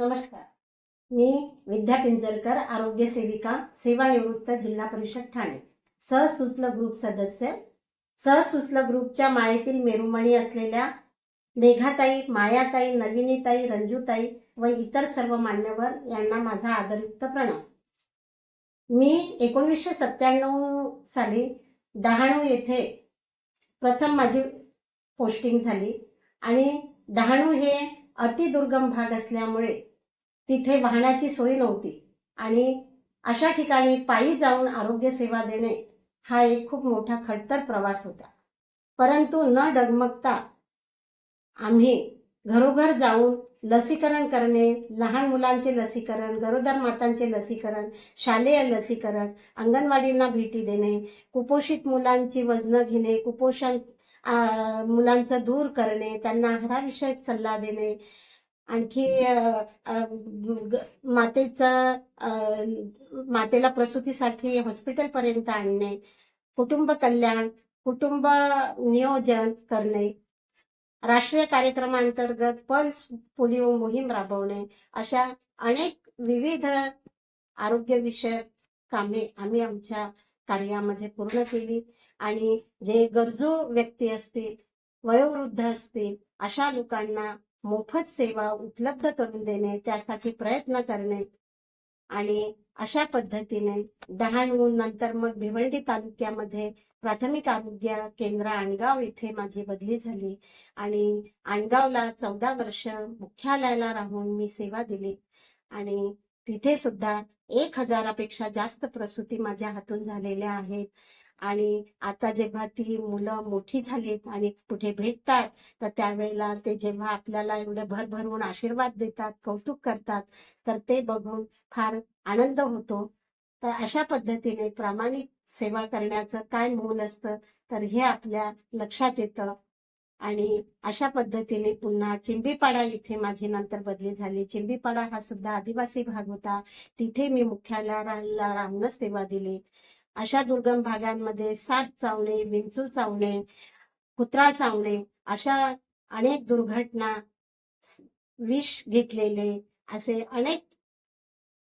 नमस्कार. मी विद्या पिंजलकर आरोग्य सेविका सेवानिवृत्त जिल्हा परिषद ठाणे. सहसुचल ग्रुप सदस्य. सहसुचल ग्रुपच्या माळेतील मेरुमणी असलेल्या मेघाताई मायाताई नलिनीताई रंजूताई व इतर सर्व मान्यवर यांना माझा आदरयुक्त प्रणाम. मी एकोणीसशे सत्त्याण्णव साली डहाणू येथे प्रथम माझी पोस्टिंग झाली आणि डहाणू हे अतिदुर्गम भाग असल्यामुळे तिथे वाहनाची सोय नव्हती. आणि अशा ठिकाणी पायी जाऊन आरोग्य सेवा देणे हा एक खूप मोठा खडतर प्रवास होता. परंतु न डगमगता आम्ही घरोघर जाऊन लसीकरण करणे लहान मुलांचे लसीकरण गरोदर मातांचे लसीकरण शालेय लसीकरण अंगणवाडींना भेटी देणे कुपोषित मुलांची वजनं घेणे कुपोषण मुलांचा दूर करणे त्यांना आहाराविषयक सल्ला देणे आणखी मातेचा मातेला प्रसूतीसाठी हॉस्पिटलपर्यंत आणणे कुटुंब कल्याण कुटुंब नियोजन करणे राष्ट्रीय कार्यक्रमांतर्गत पल्स पोलिओ मोहीम राबवणे अशा अनेक विविध आरोग्यविषयक कामे आम्ही आमच्या कार्यामध्ये पूर्ण केली. आणि जे गरजू व्यक्ती असतील वयोवृद्ध असतील अशा लोकांना मोफत सेवा उपलब्ध करून देणे त्यासाठी प्रयत्न करणे आणि अशा पद्धतीने डहाणू नंतर मग भिवंडी तालुक्यामध्ये प्राथमिक आरोग्य केंद्र आणगाव येथे माझी बदली झाली आणि आणगावला चौदा वर्ष मुख्यालयाला राहून मी सेवा दिली आणि तिथे सुद्धा एक हजारापेक्षा जास्त प्रसूती माझ्या हातून झालेल्या आहेत. आणि आता जेव्हा ती मुलं मोठी झालीत आणि कुठे भेटतात तर त्यावेळेला ते जेव्हा आपल्याला एवढे भरभरून आशीर्वाद देतात कौतुक करतात तर ते बघून फार आनंद होतो. तर अशा पद्धतीने प्रामाणिक सेवा करण्याचं काय मूल असतं तर हे आपल्या लक्षात येतं. आणि अशा पद्धतीने पुन्हा चिंबीपाडा इथे माझी नंतर बदली झाली. चिंबीपाडा हा सुद्धा आदिवासी भाग होता. तिथे मी मुख्यालयाला राहूनच सेवा दिली. अशा दुर्गम भागांमध्ये सात चावणे विंचू चावणे कुत्रा चावणे अशा अनेक दुर्घटना विष घेतलेले असे अनेक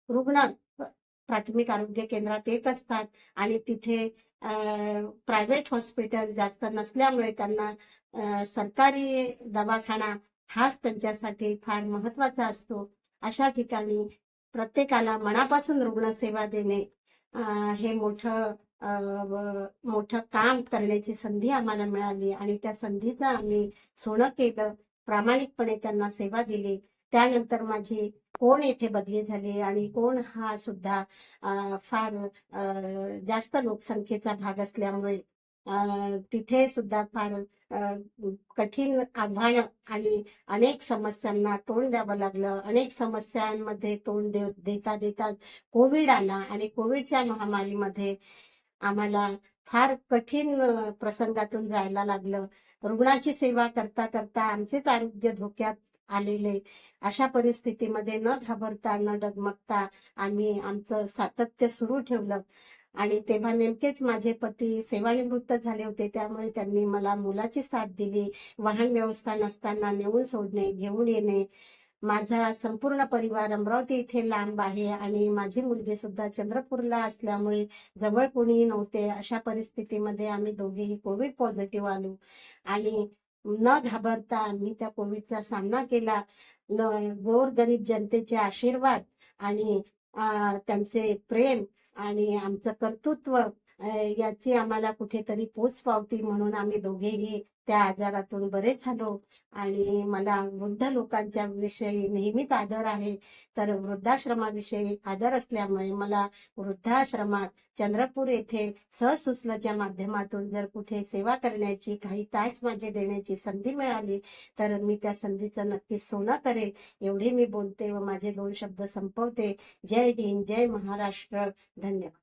रुग्ण प्राथमिक आरोग्य केंद्रात येत असतात आणि तिथे प्रायव्हेट हॉस्पिटल जास्त नसल्यामुळे त्यांना सरकारी दवाखाना हाच त्यांच्यासाठी फार महत्त्वाचा असतो. अशा ठिकाणी प्रत्येकाला मनापासून रुग्णसेवा देणे हे मोठं मोठं काम करण्याची संधी आम्हाला मिळाली आणि त्या संधीचं आम्ही सोनं केलं प्रामाणिकपणे त्यांना सेवा दिली. त्यानंतर माझी कोण येथे बदली झाली आणि कोण हा सुद्धा फार जास्त लोकसंख्येचा भाग असल्यामुळे तिथे सुद्धा फार कठीण आव्हानं आणि अनेक समस्यांना तोंड द्यावं लागलं. अनेक समस्यांमध्ये तोंड दे देता देता कोविड आला आणि कोविडच्या महामारीमध्ये आम्हाला फार कठीण प्रसंगातून जायला लागलं. रुग्णाची सेवा करता करता आमचेच आरोग्य धोक्यात आलेले. अशा परिस्थितीमध्ये न घाबरता न डगमगता आम्ही आमचं सातत्य सुरू ठेवलं. आणि तेव्हा नेमकेच माझे पती सेवानिवृत्त झाले होते. त्यामुळे त्यांनी मला मुलाची साथ दिली. वाहन व्यवस्था नसताना नेऊन सोडणे घेऊन येणे. माझा संपूर्ण परिवार अमरावती इथे लांब आहे आणि माझी मुलगी सुद्धा चंद्रपूरला असल्यामुळे जवळ कोणीही नव्हते. अशा परिस्थितीमध्ये आम्ही दोघेही कोविड पॉझिटिव्ह आलो. आणि न घाबरता आम्ही त्या कोविडचा सामना केला. गोर गरीब जनतेचे आशीर्वाद आणि त्यांचे प्रेम आणि आमचं कर्तृत्व याची आम्हाला कुठेतरी पोच पावती म्हणून आम्ही दोघेही त्या आजारातून बरे झालो. आणि मला वृद्ध लोकांच्या विषयी नेहमीच आदर आहे. तर वृद्धाश्रमाविषयी आदर असल्यामुळे मला वृद्धाश्रमात चंद्रपूर येथे सहसुसलच्या माध्यमातून जर कुठे सेवा करण्याची काही तास माझे देण्याची संधी मिळाली तर मी त्या संधीचं नक्की सोनं करेल एवढे मी बोलते व माझे दोन शब्द संपवते. जय हिंद जय महाराष्ट्र. धन्यवाद.